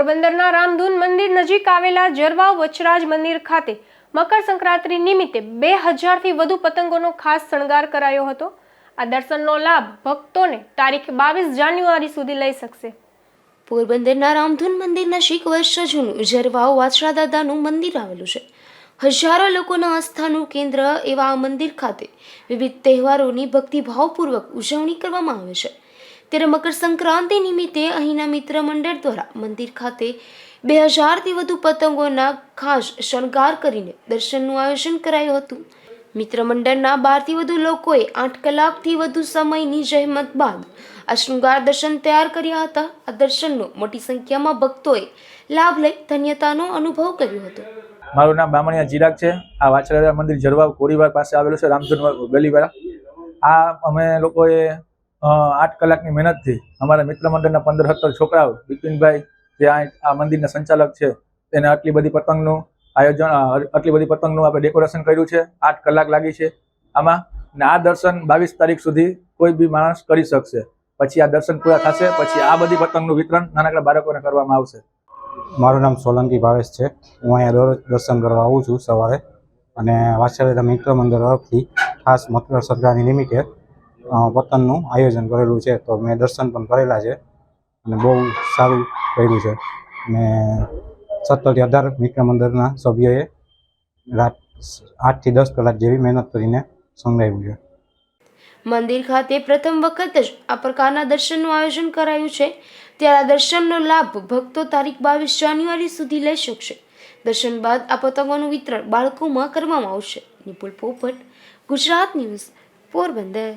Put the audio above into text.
પોરબંદરના રામધૂન મંદિર નજીક આવેલા જરવાવ વચરાજ મંદિર ખાતે મકર સંક્રાંતિ નિમિત્તે બે હજારથી વધુ પતંગોનો ખાસ શણગાર કરાયો હતો. આ દર્શનનો લાભ ભક્તોને તારીખ બાવીસ જાન્યુઆરી સુધી લઈ શકશે. પોરબંદરના રામધૂન મંદિર નજીક વર્ષ જૂનું જરવાવ વાછરા દાદાનું મંદિર આવેલું છે. હજારો લોકોના આસ્થાનું કેન્દ્ર એવા આ મંદિર ખાતે વિવિધ તહેવારોની ભક્તિભાવપૂર્વક ઉજવણી કરવામાં આવે છે. ત્યારે મકર સંક્રાંતિ નિમિત્તે અહીંના મિત્ર મંડળ દ્વારા મંદિર ખાતે બે હજારથી વધુ પતંગોના ખાસ શણગાર કરીને દર્શનનું આયોજન કરાયું હતું. મિત્ર મંડળના બારથી વધુ લોકોએ આઠ કલાકથી વધુ સમયની જહેમત બાદ આ શૃંગાર દર્શન તૈયાર કર્યા હતા. આ દર્શનનો મોટી સંખ્યામાં ભક્તોએ લાભ લઈ ધન્યતાનો અનુભવ કર્યો હતો. મારું નામ બામણિયા ચિરાગ છે. આ વાછરાજા મંદિર જરવાવ કોરીવાર પાસે આવેલું છે, રામધૂન ગલીવાળા. આ અમે લોકોએ આઠ કલાકની મહેનતથી અમારા મિત્ર મંડળના પંદર સત્તર છોકરાઓ, બિપિનભાઈ જે આ મંદિરના સંચાલક છે તેને આટલી બધી પતંગનું આયોજન આટલી બધી પતંગનું આપણે ડેકોરેશન કર્યું છે, આઠ કલાક લાગી છે. આમાં ને આ દર્શન બાવીસ તારીખ સુધી કોઈ બી માણસ કરી શકશે. પછી આ દર્શન પૂરા થશે, પછી આ બધી પતંગનું વિતરણ નાનકડા બાળકોને કરવામાં આવશે. મારું નામ સોલંકી ભાવેશ છે. હું અહીંયા દરરોજ દર્શન કરવા આવું છું સવારે. અને વાછરેલા મિત્ર મંદિર તરફથી ખાસ મકર સંક્રાંતિ નિમિત્તે અ, પતંગનું આયોજન કરેલું છે. તો મેં દર્શન પણ કરેલા છે અને બહુ સારું કર્યું છે. અને સત્તરથી અઢાર મિત્ર મંદિરના સભ્યોએ રાત આઠથી દસ કલાક જેવી મહેનત કરીને સંગ્રહાવ્યું છે. મંદિર ખાતે પ્રથમ વખત જ આ પ્રકારના દર્શનનું આયોજન કરાયું છે. ત્યારે આ દર્શનનો લાભ ભક્તો તારીખ બાવીસ જાન્યુઆરી સુધી લઈ શકશે. દર્શન બાદ આ પતંગોનું વિતરણ બાળકોમાં કરવામાં આવશે. નિપુલ પોપટ ગુજરાત ન્યૂઝ પોરબંદર.